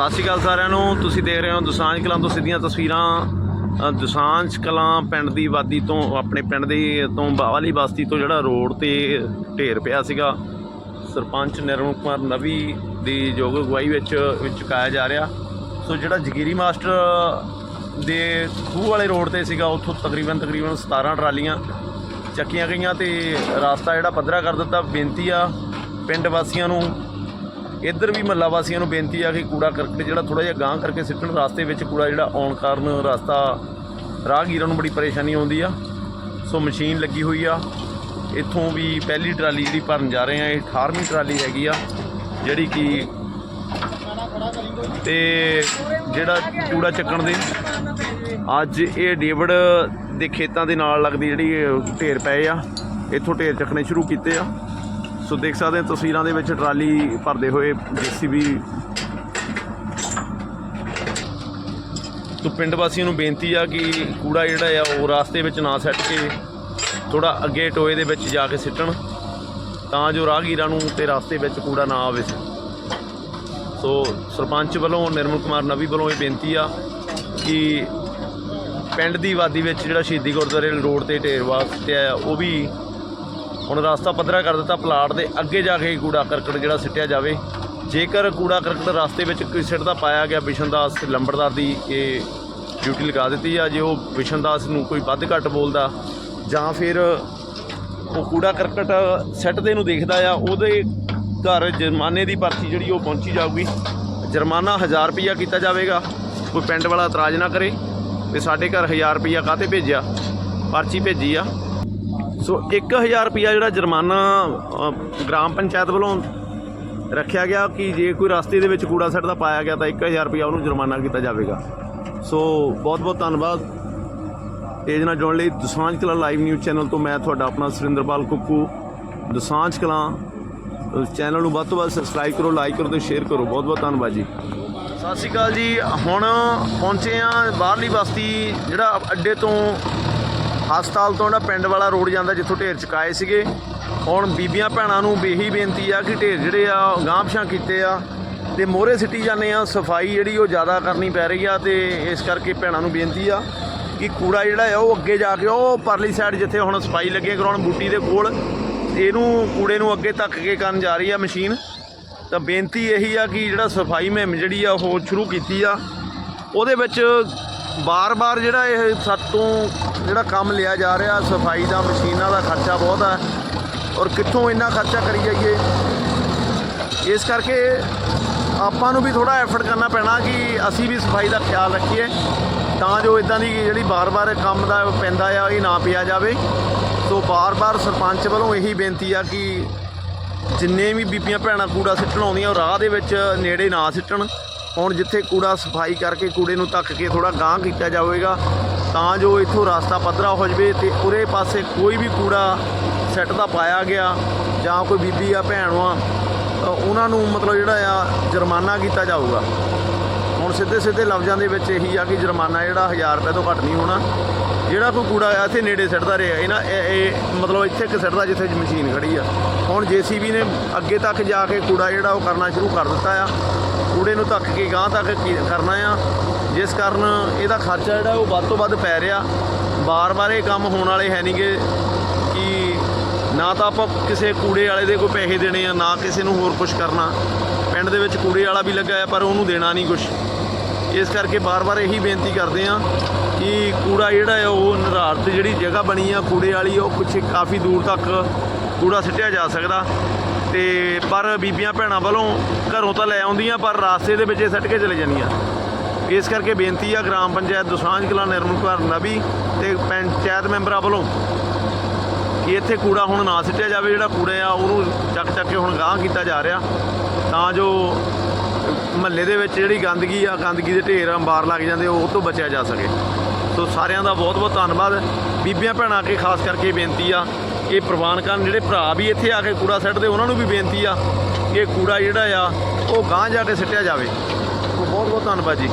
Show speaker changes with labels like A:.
A: ਸਤਿ ਸ਼੍ਰੀ ਅਕਾਲ ਸਾਰਿਆਂ ਨੂੰ। ਤੁਸੀਂ ਦੇਖ ਰਹੇ ਹੋ ਦੁਸਾਂਝ ਕਲਾਂ ਤੋਂ ਸਿੱਧੀਆਂ ਤਸਵੀਰਾਂ। ਦੁਸਾਂਝ ਕਲਾਂ ਪਿੰਡ ਦੀ ਵਾਦੀ ਤੋਂ, ਆਪਣੇ ਪਿੰਡ ਦੇ ਤੋਂ ਬਾਵਾਲੀ ਬਸਤੀ ਤੋਂ ਜਿਹੜਾ ਰੋਡ ਤੇ ਢੇਰ ਪਿਆ ਸੀਗਾ। ਸਰਪੰਚ ਨਿਰਮਲ ਕੁਮਾਰ ਨਵੀ ਦੀ ਯੋਗ ਅਗਵਾਈ ਵਿੱਚ ਵਿੱਚ ਚੁਕਾਇਆ ਜਾ ਰਿਹਾ। ਸੋ ਜਿਹੜਾ ਜਗੀਰੀ ਮਾਸਟਰ ਦੇ ਖੂਹ ਵਾਲੇ ਰੋਡ ਤੇ ਸੀਗਾ, ਉੱਥੋਂ ਤਕਰੀਬਨ ਤਕਰੀਬਨ 17 ਟਰਾਲੀਆਂ ਚੱਕੀਆਂ ਗਈਆਂ ਤੇ ਰਾਸਤਾ ਜਿਹੜਾ ਪੱਧਰਾ ਕਰ ਦਿੱਤਾ। ਬੇਨਤੀ ਆ ਪਿੰਡ ਵਾਸੀਆਂ ਨੂੰ ਇੱਧਰ ਵੀ ਮਹੱਲਾ ਵਾਸੀਆਂ ਨੂੰ ਬੇਨਤੀ ਆ ਕਿ ਕੂੜਾ ਕਰਕਟ ਜਿਹੜਾ ਥੋੜਾ ਜਿਹਾ ਗਾਂਹ ਕਰਕੇ ਸਿੱਟਣ ਰਾਸਤੇ ਵਿੱਚ ਕੂੜਾ ਜਿਹੜਾ ਆਉਣ ਕਾਰਨ ਰਸਤਾ ਰਾਹਗੀਰਾਂ ਨੂੰ ਬੜੀ ਪਰੇਸ਼ਾਨੀ ਆਉਂਦੀ ਆ। ਸੋ ਮਸ਼ੀਨ ਲੱਗੀ ਹੋਈ ਆ। ਇੱਥੋਂ ਵੀ ਪਹਿਲੀ ਟਰਾਲੀ ਜਿਹੜੀ ਭਰਨ ਜਾ ਰਹੇ ਆ, ਇਹ 18ਵੀਂ ਟਰਾਲੀ ਹੈਗੀ ਆ, ਜਿਹੜੀ ਕਿ ਤੇ ਜਿਹੜਾ ਕੂੜਾ ਚੱਕਣ ਦੇ ਅੱਜ ਇਹ ਡੇਵਿਡ ਦੇ ਖੇਤਾਂ ਦੇ ਨਾਲ ਲੱਗਦੀ ਜਿਹੜੀ ਢੇਰ ਪਏ ਆ। ਇੱਥੋਂ ਢੇਰ ਚੱਕਣੇ ਸ਼ੁਰੂ ਕੀਤੇ ਆ। ਸੋ ਦੇਖ ਸਕਦੇ ਹੋ ਤਸਵੀਰਾਂ ਦੇ ਵਿੱਚ ਟਰਾਲੀ ਭਰਦੇ ਹੋਏ ਜੀਸੀਬੀ। ਤੋ ਪਿੰਡ ਵਾਸੀਆਂ ਨੂੰ ਬੇਨਤੀ ਆ ਕਿ ਕੂੜਾ ਜਿਹੜਾ ਆ, ਉਹ ਰਾਸਤੇ ਵਿੱਚ ਨਾ ਸੱਟ ਕੇ ਥੋੜਾ ਅੱਗੇ ਟੋਏ ਦੇ ਵਿੱਚ ਜਾ ਕੇ ਸਿੱਟਣ, ਤਾਂ ਜੋ ਰਾਹਗੀਰਾਂ ਨੂੰ ਤੇ ਰਾਸਤੇ ਵਿੱਚ ਕੂੜਾ ਨਾ ਆਵੇ। ਸੋ ਸਰਪੰਚ ਵੱਲੋਂ, ਨਿਰਮਲ ਕੁਮਾਰ ਨਵੀ ਵੱਲੋਂ ਇਹ ਬੇਨਤੀ ਆ ਕਿ ਪਿੰਡ ਦੀ ਵਾਦੀ ਵਿੱਚ ਜਿਹੜਾ ਸ਼ਹੀਦੀ ਗੁਰਦੁਆਰੇ ਰੋਡ ਤੇ ਢੇਰ ਵਾਸਤੇ ਆ, ਉਹ ਵੀ ਹੁਣ ਰਸਤਾ ਪੱਧਰਾ ਕਰ ਦਿੱਤਾ ਪਲਾਟ ਦੇ ਅੱਗੇ ਜਾ ਕੇ ਕੂੜਾ ਕਰਕਟ ਜਿਹੜਾ ਸਿੱਟਿਆ ਜਾਵੇ। ਜੇਕਰ ਕੂੜਾ ਕਰਕਟ ਰਸਤੇ ਵਿੱਚ ਕੋਈ ਸਿੱਟਦਾ ਪਾਇਆ ਗਿਆ ਬਿਸ਼ਨਦਾਸ ਲੰਬੜਦਾਰ ਦੀ ਇਹ ਡਿਊਟੀ ਲਗਾ ਦਿੱਤੀ ਆ। ਜੇ ਉਹ ਬਿਸ਼ਨਦਾਸ ਨੂੰ ਕੋਈ ਵੱਧ ਘੱਟ ਬੋਲਦਾ ਜਾਂ ਫਿਰ ਉਹ ਕੂੜਾ ਕਰਕਟ ਸਿੱਟਦੇ ਨੂੰ ਦੇਖਦਾ ਆ, ਉਹਦੇ ਘਰ ਜੁਰਮਾਨੇ ਦੀ ਪਰਚੀ ਜਿਹੜੀ ਉਹ ਪਹੁੰਚੀ ਜਾਊਗੀ। ਜੁਰਮਾਨਾ 1000 ਰੁਪਈਆ ਕੀਤਾ ਜਾਵੇਗਾ। ਕੋਈ ਪਿੰਡ ਵਾਲਾ ਇਤਰਾਜ਼ ਨਾ ਕਰੇ ਵੀ ਸਾਡੇ ਘਰ 1000 ਰੁਪਈਆ ਕਾਹਤੇ ਭੇਜਿਆ? ਪਰਚੀ ਭੇਜੀ ਆ। ਸੋ 1000 ਰੁਪਿਆ ਜਿਹੜਾ ਜੁਰਮਾਨਾ ਗ੍ਰਾਮ ਪੰਚਾਇਤ ਵੱਲੋਂ ਰੱਖਿਆ ਗਿਆ ਕਿ ਜੇ ਕੋਈ ਰਸਤੇ ਦੇ ਵਿੱਚ ਕੂੜਾ ਸੱਟਦਾ ਪਾਇਆ ਗਿਆ ਤਾਂ 1000 ਰੁਪਿਆ ਉਹਨੂੰ ਜੁਰਮਾਨਾ ਕੀਤਾ ਜਾਵੇਗਾ। ਸੋ ਬਹੁਤ ਬਹੁਤ ਧੰਨਵਾਦ। ਪੇਜ ਨਾਲ ਜੁੜਨ ਲਈ ਦਸਾਂਝ ਕਲਾ ਲਾਈਵ ਨਿਊਜ਼ ਚੈਨਲ ਤੋਂ ਮੈਂ ਤੁਹਾਡਾ ਆਪਣਾ ਸੁਰਿੰਦਰਪਾਲ ਕੁੱਕੂ। ਦਸਾਂਝ ਕਲਾ ਚੈਨਲ ਨੂੰ ਵੱਧ ਤੋਂ ਵੱਧ ਸਬਸਕ੍ਰਾਈਬ ਕਰੋ, ਲਾਈਕ ਕਰੋ ਤੇ ਸ਼ੇਅਰ ਕਰੋ। ਬਹੁਤ ਬਹੁਤ ਧੰਨਵਾਦ ਜੀ। ਸਤਿ ਸ਼੍ਰੀ ਅਕਾਲ ਜੀ। ਹੁਣ ਪਹੁੰਚੇ ਆ ਬਾਹਰਲੀ ਬਸਤੀ, ਜਿਹੜਾ ਅੱਡੇ ਤੋਂ ਹਸਪਤਾਲ ਤੋਂ ਜਿਹੜਾ ਪਿੰਡ ਵਾਲਾ ਰੋਡ ਜਾਂਦਾ ਜਿੱਥੋਂ ਢੇਰ ਚੁਕਾਏ ਸੀਗੇ। ਹੁਣ ਬੀਬੀਆਂ ਭੈਣਾਂ ਨੂੰ ਵੀ ਇਹੀ ਬੇਨਤੀ ਆ ਕਿ ਢੇਰ ਜਿਹੜੇ ਆ ਗਾਂਹ ਪਿਛਾਂ ਕੀਤੇ ਆ ਤੇ ਮੋਹਰੇ ਸਿੱਟੀ ਜਾਂਦੇ ਆ, ਸਫ਼ਾਈ ਜਿਹੜੀ ਉਹ ਜ਼ਿਆਦਾ ਕਰਨੀ ਪੈ ਰਹੀ ਆ ਤੇ ਇਸ ਕਰਕੇ ਭੈਣਾਂ ਨੂੰ ਬੇਨਤੀ ਆ ਕਿ ਕੂੜਾ ਜਿਹੜਾ ਆ, ਉਹ ਅੱਗੇ ਜਾ ਕੇ ਉਹ ਪਰਲੀ ਸਾਈਡ ਜਿੱਥੇ ਹੁਣ ਸਫ਼ਾਈ ਲੱਗੇ ਕਰਾਉਣ ਬੂਟੀ ਦੇ ਕੋਲ, ਇਹਨੂੰ ਕੂੜੇ ਨੂੰ ਅੱਗੇ ਤੱਕ ਕੇ ਕਰਨ ਜਾ ਰਹੀ ਆ ਮਸ਼ੀਨ। ਤਾਂ ਬੇਨਤੀ ਇਹੀ ਆ ਕਿ ਜਿਹੜਾ ਸਫ਼ਾਈ ਮੁਹਿੰਮ ਜਿਹੜੀ ਆ, ਉਹ ਸ਼ੁਰੂ ਕੀਤੀ ਆ। ਉਹਦੇ ਵਿੱਚ ਬਾਰ-ਬਾਰ ਜਿਹੜਾ ਇਹ ਸਾਤੋਂ ਜਿਹੜਾ ਕੰਮ ਲਿਆ ਜਾ ਰਿਹਾ, ਸਫ਼ਾਈ ਦਾ, ਮਸ਼ੀਨਾਂ ਦਾ ਖਰਚਾ ਬਹੁਤ ਆ। ਔਰ ਕਿੱਥੋਂ ਇੰਨਾ ਖਰਚਾ ਕਰੀ ਜਾਈਏ? ਇਸ ਕਰਕੇ ਆਪਾਂ ਨੂੰ ਵੀ ਥੋੜਾ ਐਫਰਟ ਕਰਨਾ ਪੈਣਾ ਕਿ ਅਸੀਂ ਵੀ ਸਫ਼ਾਈ ਦਾ ਖਿਆਲ ਰੱਖੀਏ, ਤਾਂ ਜੋ ਇਦਾਂ ਦੀ ਜਿਹੜੀ ਬਾਰ-ਬਾਰ ਕੰਮ ਦਾ ਪੈਂਦਾ ਆ, ਇਹ ਨਾ ਪਿਆ ਜਾਵੇ। ਸੋ ਬਾਰ-ਬਾਰ ਸਰਪੰਚ ਵੱਲੋਂ ਇਹੀ ਬੇਨਤੀ ਆ ਕਿ ਜਿੰਨੇ ਵੀ ਬੀਬੀਆਂ ਭੈਣਾਂ ਕੂੜਾ ਸਿੱਟਣ ਆਉਂਦੀਆਂ, ਉਹ ਰਾਹ ਦੇ ਵਿੱਚ ਨੇੜੇ ਨਾ ਸਿੱਟਣ। ਹੁਣ ਜਿੱਥੇ ਕੂੜਾ ਸਫ਼ਾਈ ਕਰਕੇ ਕੂੜੇ ਨੂੰ ਧੱਕ ਕੇ ਥੋੜਾ ਗਾਂਹ ਕੀਤਾ ਜਾਵੇਗਾ, ਤਾਂ ਜੋ ਇੱਥੋਂ ਰਸਤਾ ਪੱਧਰਾ ਹੋ ਜਾਵੇ ਤੇ ਉਰੇ ਪਾਸੇ ਕੋਈ ਵੀ ਕੂੜਾ ਸੈੱਟ ਦਾ ਪਾਇਆ ਗਿਆ ਜਾਂ ਕੋਈ ਬੀਬੀ ਆ ਭੈਣ ਆ ਉਹਨਾਂ ਨੂੰ ਮਤਲਬ ਜਿਹੜਾ ਆ ਜੁਰਮਾਨਾ ਕੀਤਾ ਜਾਊਗਾ। ਹੁਣ ਸਿੱਧੇ ਸਿੱਧੇ ਲਫ਼ਜ਼ਾਂ ਦੇ ਵਿੱਚ ਇਹੀ ਆ ਕਿ ਜੁਰਮਾਨਾ ਜਿਹੜਾ 1000 ਰੁਪਏ ਤੋਂ ਘੱਟ ਨਹੀਂ ਹੋਣਾ। ਜਿਹੜਾ ਕੋਈ ਕੂੜਾ ਆ, ਇੱਥੇ ਨੇੜੇ ਸਿੱਟਦਾ ਰਿਹਾ। ਇਹਨਾਂ ਇਹ ਇਹ ਮਤਲਬ ਇੱਥੇ ਕਿ ਸਿੱਟਦਾ ਜਿੱਥੇ ਮਸ਼ੀਨ ਖੜੀ ਆ। ਹੁਣ ਜੀਸੀਬੀ ਨੇ ਅੱਗੇ ਤੱਕ ਜਾ ਕੇ ਕੂੜਾ ਜਿਹੜਾ ਉਹ ਕਰਨਾ ਸ਼ੁਰੂ ਕਰ ਦਿੱਤਾ ਆ। ਕੂੜੇ ਨੂੰ ਧੱਕ ਕੇ ਗਾਂਹ ਤੱਕ ਕੀ ਕਰਨਾ ਆ। ਜਿਸ ਕਾਰਨ ਇਹਦਾ ਖਰਚਾ ਜਿਹੜਾ ਉਹ ਵੱਧ ਤੋਂ ਵੱਧ ਪੈ ਰਿਹਾ। ਬਾਰ-ਬਾਰ ਇਹ ਕੰਮ ਹੋਣ ਵਾਲੇ ਹੈ ਨਹੀਂਗੇ ਕਿ ਨਾ ਤਾਂ ਆਪਾਂ ਕਿਸੇ ਕੂੜੇ ਵਾਲੇ ਦੇ ਕੋਈ ਪੈਸੇ ਦੇਣੇ ਆ, ਨਾ ਕਿਸੇ ਨੂੰ ਹੋਰ ਕੁਝ ਕਰਨਾ। ਪਿੰਡ ਦੇ ਵਿੱਚ ਕੂੜੇ ਵਾਲਾ ਵੀ ਲੱਗਾ ਆ, ਪਰ ਉਹਨੂੰ ਦੇਣਾ ਨਹੀਂ ਕੁਝ ਇਸ ਕਰਕੇ ਬਾਰ-ਬਾਰ ਇਹੀ ਬੇਨਤੀ ਕਰਦੇ ਆ ਕਿ ਕੂੜਾ ਜਿਹੜਾ ਆ, ਉਹ ਨਿਰਾਰਤ ਜਿਹੜੀ ਜਗ੍ਹਾ ਬਣੀ ਆ ਕੂੜੇ ਵਾਲੀ, ਉਹ ਕੁਛ ਕਾਫੀ ਦੂਰ ਤੱਕ ਕੂੜਾ ਸਿੱਟਿਆ ਜਾ ਸਕਦਾ। ਤੇ ਪਰ ਬੀਬੀਆਂ ਭੈਣਾਂ ਵੱਲੋਂ ਘਰੋਂ ਤਾਂ ਲੈ ਆਉਂਦੀਆਂ, ਪਰ ਰਾਸਤੇ ਦੇ ਵਿੱਚ ਇਹ ਸਿੱਟ ਕੇ ਚਲੇ ਜਾਂਦੀਆਂ। ਇਸ ਕਰਕੇ ਬੇਨਤੀ ਆ ਗ੍ਰਾਮ ਪੰਚਾਇਤ ਦੁਸਾਂਝ ਕਲਾਂ ਨਿਰਮਲ ਕੁਮਾਰ ਨਬੀ ਤੇ ਪੰਚਾਇਤ ਮੈਂਬਰਾਂ ਵੱਲੋਂ ਕਿ ਇੱਥੇ ਕੂੜਾ ਹੁਣ ਨਾ ਸਿੱਟਿਆ ਜਾਵੇ, ਜਿਹੜਾ ਕੂੜੇ ਆ ਉਹਨੂੰ ਚੱਕ ਚੱਕ ਕੇ ਹੁਣ ਗਾਂਹ ਕੀਤਾ ਜਾ ਰਿਹਾ। ਤਾਂ ਜੋ ਮਹੱਲੇ ਦੇ ਵਿੱਚ ਜਿਹੜੀ ਗੰਦਗੀ ਆ, ਗੰਦਗੀ ਦੇ ਢੇਰ ਅੰਬਾਰ ਲੱਗ ਜਾਂਦੇ, ਉਹ ਤੋਂ ਬਚਿਆ ਜਾ ਸਕੇ। ਸੋ ਸਾਰਿਆਂ ਦਾ ਬਹੁਤ ਬਹੁਤ ਧੰਨਵਾਦ। ਬੀਬੀਆਂ ਭੈਣਾਂ ਕੇ ਖਾਸ ਕਰਕੇ ਬੇਨਤੀ ਆ ਇਹ ਪ੍ਰਵਾਨ ਕਰਨ ਜਿਹੜੇ ਭਰਾ ਵੀ ਇੱਥੇ ਆ ਕੇ ਕੂੜਾ ਸੱਟਦੇ, ਉਹਨਾਂ ਨੂੰ ਵੀ ਬੇਨਤੀ ਆ ਕਿ ਇਹ ਕੂੜਾ ਜਿਹੜਾ ਆ, ਉਹ ਗਾਂਹ ਜਾ ਕੇ ਸਿੱਟਿਆ ਜਾਵੇ। ਸੋ ਬਹੁਤ ਬਹੁਤ ਧੰਨਵਾਦ ਜੀ।